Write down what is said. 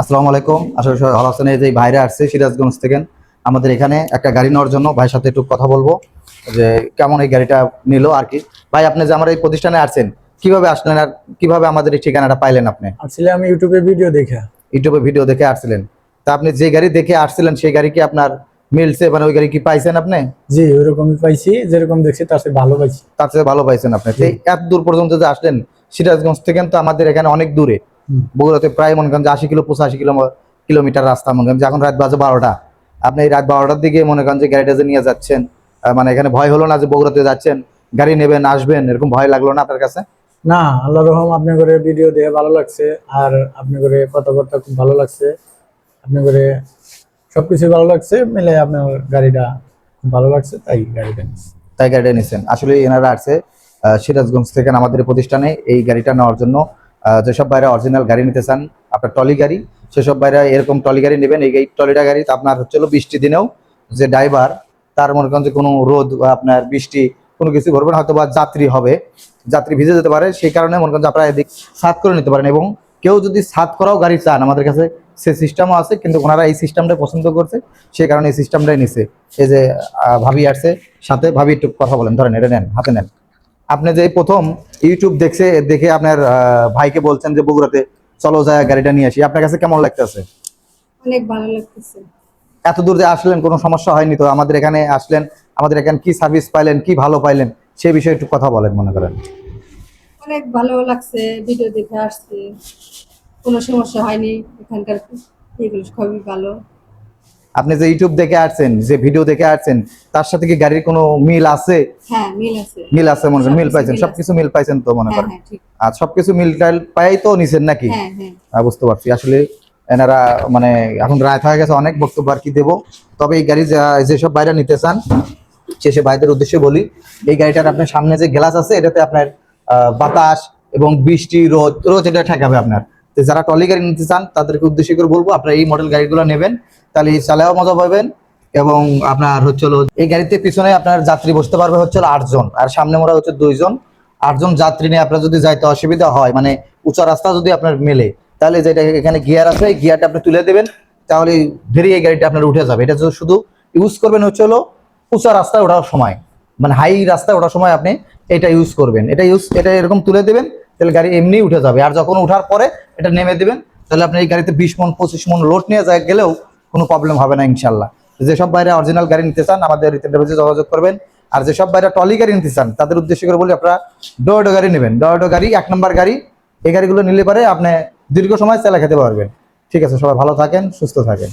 আসসালামু আলাইকুম। আসলে ভালো আছেন। এই যে ভাইরা আসছে সিরাজগঞ্জ থেকে। আমাদের এখানে একটা গাড়ি নেওয়ার জন্য ভাইয়ের সাথে একটু কথা বলব যে কেমন এই গাড়িটা নিল আর কি। ভাই আপনি যে আমার এই প্রতিষ্ঠানে আসছেন কীভাবে আসলেন আর কীভাবে আমাদের এই ঠিকানাটা পাইলেন আপনি? আসলে আমি ইউটিউবে ভিডিও দেখে। ইউটিউবে ভিডিও দেখে আসছিলেন। তা আপনি যে গাড়ি দেখে আসছিলেন সেই গাড়ি কি আপনার মিলছে? মানে ওই গাড়ি কি পাইছেন আপনি? জি ওরকমই পাইছি। যেরকম দেখছি তার চেয়ে ভালো পাইছি। তার চেয়ে ভালো পাইছেন আপনি। এত দূর পর্যন্ত যে আসলেন সিরাজগঞ্জ থেকে তো আমাদের এখানে অনেক দূরে। বগুড়াতে প্রায় মনে করেন যে আশি কিলো পঁচাশি কিলো কিলোমিটার রাস্তা মনে করেন যে এখন রাত বাজে বারোটা। আপনি এই রাত বারোটার দিকে মনে করেন যে গাড়িটা যে নিয়ে যাচ্ছেন মানে এখানে ভয় হলো না যে বগুড়াতে যাচ্ছেন গাড়ি নেবেন আসবেন এরকম ভয় লাগল না আপনার কাছে? না আল্লাহ রহম আপনি করে ভিডিও দেখে ভালো লাগছে আর আপনি করে কথাবার্তা খুব ভালো লাগছে। আপনি করে সবকিছু ভালো লাগছে মিলে আপনার গাড়িটা খুব ভালো লাগছে তাই গাড়িটা তাই গাড়িটা নিয়েছেন। আসলে এনারা আসছে সিরাজগঞ্জ থেকে আমাদের প্রতিষ্ঠানে এই গাড়িটা নেওয়ার জন্য। যেসব বাইরে অরিজিনাল গাড়ি নিতে চান, আপনার টলি গাড়ি, সেসব বাইরে এরকম টলি গাড়ি নেবেন। এই টলিটা গাড়ি আপনার হচ্ছে বৃষ্টি দিনেও যে ড্রাইভার তার মনে করেন যে কোনো রোদ বা আপনার বৃষ্টি কোনো কিছু ঘটবে না হয়তো বা যাত্রী হবে। যাত্রী ভিজে যেতে পারে, সেই কারণে মনে করেন যে আপনারা এদিক সাত করে নিতে পারেন এবং কেউ যদি সাত করাও গাড়ি চান, আমাদের কাছে সে সিস্টেমও আছে, কিন্তু ওনারা এই সিস্টেমটা পছন্দ করছে, সেই কারণে এই সিস্টেমটাই নিছে। এই যে ভাবি আসছে, সাথে ভাবি একটু কথা বলেন, ধরেন, এটা নেন, হাতে নেন। আপনি যে প্রথম ইউটিউব দেখছে দেখে আপনার ভাইকে বলছেন যে বগুড়াতে চলো যায় গাড়িটা নিয়ে আসি। আপনার কাছে কেমন লাগতেছে? অনেক ভালো লাগতেছে। এত দূর যে আসলেন কোনো সমস্যা হয়নি তো? আমাদের এখানে আসলেন আমাদের এখানে কি সার্ভিস পাইলেন কি ভালো পাইলেন সে বিষয়ে একটু কথা বলেন মনে করেন। অনেক ভালো লাগছে ভিডিও দেখে আসছে কোনো সমস্যা হয়নি এখানকার এগুলো খুবই ভালো। আপনি যে ইউটিউব দেখে আসছেন যে ভিডিও দেখে আসছেন তার সাথে কি গাড়ির কোনো মিল আছে? হ্যাঁ মিল আছে। মিল আছে মনে করেন মিল পাইছেন সবকিছু মিল পাইছেন তো মনে হ্যাঁ করেন। হ্যাঁ আর সবকিছু মিল টাইল পাই তো নিছেন নাকি? হ্যাঁ হ্যাঁ। বুঝতে পারছি। আসলে এনারা মানে এখন রায় হয়ে গেছে অনেক বক্তব্য আর কি দেবো। তবে এই গাড়ি যা- যেসব বাইরে নিতে চান সে বাইরের উদ্দেশ্যে বলি এই গাড়িটার আপনার সামনে যে গ্লাস আছে এটাতে আপনার আহ, বাতাস এবং বৃষ্টি রোদ রোদ এটা ঠেকাবে আপনার। যারা টলি গাড়ি নিতে চান তাদেরকে উদ্দেশ্য করে বলব আপনারা এই মডেল গাড়িগুলো নেবেন। তাহলে চালাও মজা পাবেন এবং আপনার হচ্ছে এই গাড়িতে পিছনে আপনার যাত্রী বসতে পারবে হচ্ছে আটজন, আর সামনে মোড়া হচ্ছে দুইজন। আটজন যাত্রী নিয়ে আপনার যদি যাইতে অসুবিধা হয় মানে উঁচা রাস্তা যদি আপনার মেলে, তাহলে যেটা এখানে গিয়ার আছে গিয়ারটা আপনি তুলে দেবেন, তাহলে ধীরে এই গাড়িটা আপনার উঠে যাবে। এটা শুধু ইউজ করবেন হচ্ছে হলো উঁচা রাস্তায় ওঠার সময় মানে হাই রাস্তায় ওঠার সময় আপনি এটা ইউজ করবেন। এটা ইউজ এটা এরকম তুলে দেবেন, তাহলে গাড়ি এমনি উঠে যাবে। আর যখন ওঠার পরে এটা নেমে দেবেন, তাহলে আপনি এই গাড়িতে বিশ মন, পঁচিশ মন লোড নিয়ে যায় গেলেও কোনো প্রবলেম হবে না ইনশাল্লাহ যেসব বাইরে অরিজিনাল গাড়ি নিতে চান, আমাদের যোগাযোগ করবেন। আর যেসব বাইরে টলি গাড়ি নিতে চান, তাদের উদ্দেশ্য করে বলি আপনারা ডোডো গাড়ি নেবেন। ডোডো গাড়ি এক নম্বর গাড়ি। এই গাড়িগুলো নিলে পরে আপনি দীর্ঘ সময় চালা খেতে পারবেন। ঠিক আছে, সবাই ভালো থাকেন, সুস্থ থাকেন।